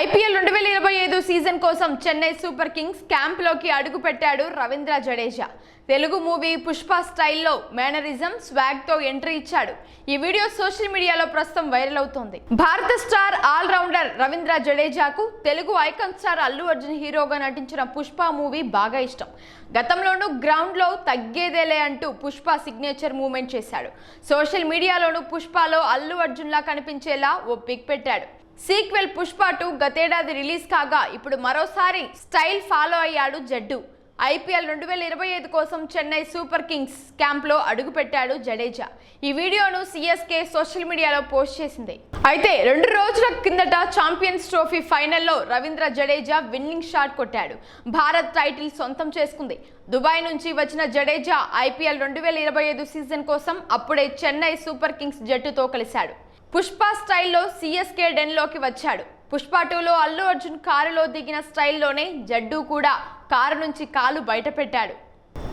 IPL రెండు వేల ఇరవై ఐదు సీజన్ కోసం చెన్నై సూపర్ కింగ్స్ క్యాంప్లోకి అడుగుపెట్టాడు రవీంద్ర జడేజా. తెలుగు మూవీ పుష్ప స్టైల్లో మేనరిజం స్వాగ్తో ఎంట్రీ ఇచ్చాడు. ఈ వీడియో సోషల్ మీడియాలో ప్రస్తుతం వైరల్ అవుతోంది. భారత స్టార్ ఆల్ రౌండర్ రవీంద్ర జడేజాకు తెలుగు ఐకాన్ స్టార్ అల్లు అర్జున్ హీరోగా నటించిన పుష్ప మూవీ బాగా ఇష్టం. గతంలోనూ గ్రౌండ్లో తగ్గేదేలే అంటూ పుష్ప సిగ్నేచర్ మూమెంట్ చేశాడు. సోషల్ మీడియాలోనూ పుష్పలో అల్లు అర్జున్లా కనిపించేలా ఓ పిక్ పెట్టాడు. సీక్వెల్ పుష్ప టూ గతేడాది రిలీజ్ కాగా ఇప్పుడు మరోసారి స్టైల్ ఫాలో అయ్యాడు జడ్డు. ఐపీఎల్ రెండు వేల ఇరవై ఐదు కోసం చెన్నై సూపర్ కింగ్స్ క్యాంప్లో అడుగుపెట్టాడు జడేజా. ఈ వీడియోను సిఎస్కే సోషల్ మీడియాలో పోస్ట్ చేసింది. అయితే రెండు రోజుల కిందట ఛాంపియన్స్ ట్రోఫీ ఫైనల్లో రవీంద్ర జడేజా విన్నింగ్ షాట్ కొట్టాడు. భారత్ టైటిల్ సొంతం చేసుకుంది. దుబాయ్ నుంచి వచ్చిన జడేజా ఐపీఎల్ రెండు వేల ఇరవై ఐదు సీజన్ కోసం అప్పుడే చెన్నై సూపర్ కింగ్స్ జట్టుతో కలిశాడు. పుష్ప స్టైల్లో సిఎస్కే డెన్లోకి వచ్చాడు. పుష్ప టూలో అల్లు అర్జున్ కారులో దిగిన స్టైల్లోనే జడ్డు కూడా కారు నుంచి కాలు బయట పెట్టాడు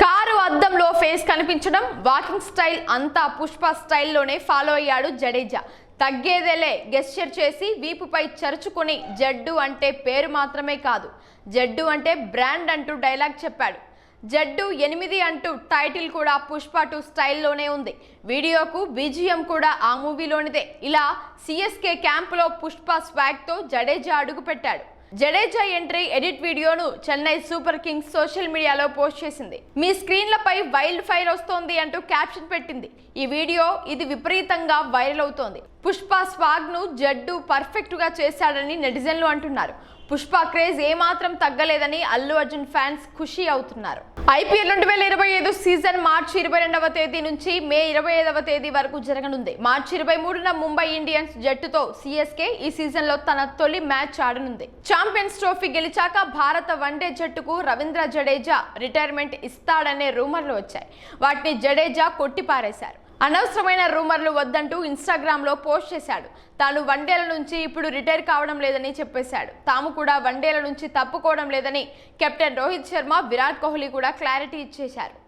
కారు అద్దంలో ఫేస్ కనిపించడం వాకింగ్ స్టైల్ అంతా పుష్ప స్టైల్లోనే ఫాలో అయ్యాడు జడేజా. తగ్గేదేలే గెస్చర్ చేసి వీపుపై చరుచుకుని జడ్డు అంటే పేరు మాత్రమే కాదు. జడ్డు అంటే బ్రాండ్ అంటూ డైలాగ్ చెప్పాడు. జడ్డు ఎనిమిది అంటూ టైటిల్ కూడా పుష్ప టూ స్టైల్లోనే ఉంది. వీడియోకు బీజిఎం కూడా ఆ మూవీలోనిదే. ఇలా సిఎస్కే క్యాంపులో పుష్ప స్వాగ్తో జడేజా అడుగు పెట్టాడు జడేజా ఎంట్రీ ఎడిట్ వీడియోను చెన్నై సూపర్ కింగ్స్ సోషల్ మీడియాలో పోస్ట్ చేసింది. మీ స్క్రీన్లపై వైల్డ్ ఫైర్ వస్తోంది అంటూ క్యాప్షన్ పెట్టింది. ఈ వీడియో ఇది విపరీతంగా వైరల్ అవుతోంది. పుష్ప స్వాగ్ను జడ్డు పర్ఫెక్ట్గా చేశాడని నెటిజన్లు అంటున్నారు. పుష్ప క్రేజ్ ఏమాత్రం తగ్గలేదని అల్లు అర్జున్ ఫ్యాన్స్ ఖుషి అవుతున్నారు. ఐపీఎల్ రెండు వేల ఇరవై ఐదు సీజన్ మార్చి ఇరవై రెండవ తేదీ నుంచి మే ఇరవై ఐదవ తేదీ వరకు జరగనుంది. మార్చి ఇరవై మూడున ముంబై ఇండియన్స్ జట్టుతో సిఎస్కే ఈ సీజన్లో తన తొలి మ్యాచ్ ఆడనుంది. ఛాంపియన్స్ ట్రోఫీ గెలిచాక భారత వన్డే జట్టుకు రవీంద్ర జడేజా రిటైర్మెంట్ ఇస్తాడనే రూమర్లు వచ్చాయి. వాటిని జడేజా కొట్టిపారేశారు. అనవసరమైన రూమర్లు వద్దంటూ ఇన్స్టాగ్రామ్లో పోస్ట్ చేశాడు. తాను వన్డేల నుంచి ఇప్పుడు రిటైర్ కావడం లేదని చెప్పేశాడు. తాము కూడా వన్డేల నుంచి తప్పుకోవడం లేదని కెప్టెన్ రోహిత్ శర్మ విరాట్ కోహ్లీ కూడా క్లారిటీ ఇచ్చేశారు.